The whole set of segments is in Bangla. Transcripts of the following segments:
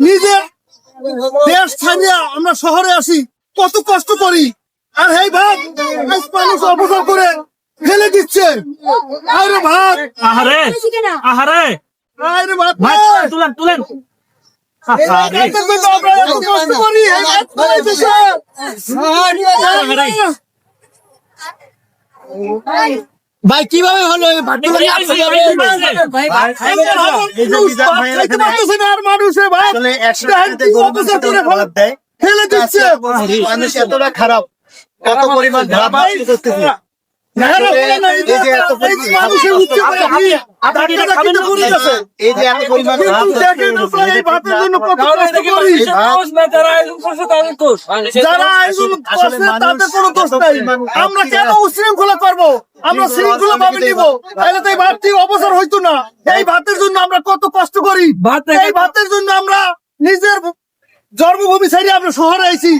নিজের দেশ ছাড়িয়া আমরা শহরে আসি কত কষ্ট করি। আর এই ভাত মানুষ অপচয় করে ফেলে দিচ্ছে। আরে ভাত। আহারে আহারে। আরে ভাত। তুলেন তুলেন কষ্ট করি ভাই কীভাবে হলো? আর মানুষে। ফেলে দিচ্ছে। মানুষ এতটা খারাপ। কত পরিমাণ আমরা কেন। উশৃঙ্খলা করব? আমরা শৃঙ্খলা ভাবে নিব। তাহলে তো এই ভাতটি অবসর হইতো না। এই ভাতের জন্য আমরা কত কষ্ট করি। এই ভাতের জন্য আমরা নিজের জন্মভূমি ছেড়ে আমরা শহরে আইছি।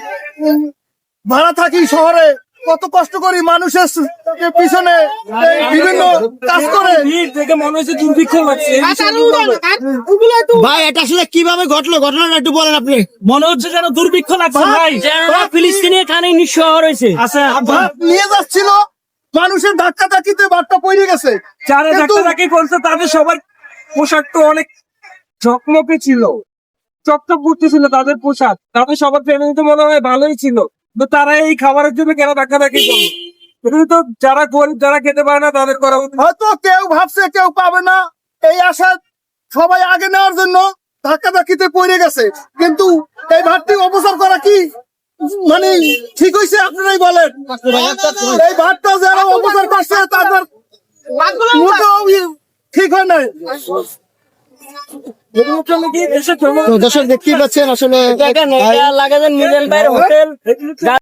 ভাড়া থাকি শহরে। কত কষ্ট করি মানুষের পিছনে বিভিন্ন কাজ করে। ভাই এটা আসলে কীভাবে ঘটলো? ঘটনাটা একটু বলেন আপনি। মনে হচ্ছে যেন দুর্ভিক্ষ লাগছে ভাই ফিলিস্তিনি এখানে নিঃস্ব রয়েছে। আচ্ছা ভাত নিয়ে যাচ্ছিল। মানুষের ধাক্কা ধাক্কিতে ভাতটা পড়ে গেছে। যারা ধাক্কা ডাক্তারকে করছে তাদের সবার পোশাক তো অনেক ঝকমকে ছিল। চকচক করতেছিল তাদের পোশাক। তাদের সবার ট্রেনিং তো মনে হয় ভালোই ছিল। তো তারা এই খাবারের জন্য কেন ধাক্কা করল? এগুলো তো যারা গরিব যারা খেতে পারে না তাদের করা হয়তো কেউ ভাবছে কেউ পাবে না। এই আশা সবাই আগে নেওয়ার জন্য ধাক্কা ধাক্কিতে পড়ে গেছে। কিন্তু এই ভাতটি অপসার করা কি? মানে ঠিক হয়েছে আপনারাই বলেন। এই ভাতটা যারা অপসার করছে তাদের ঠিক হয় নাই। দর্শক দেখতেই পাচ্ছেন আসলে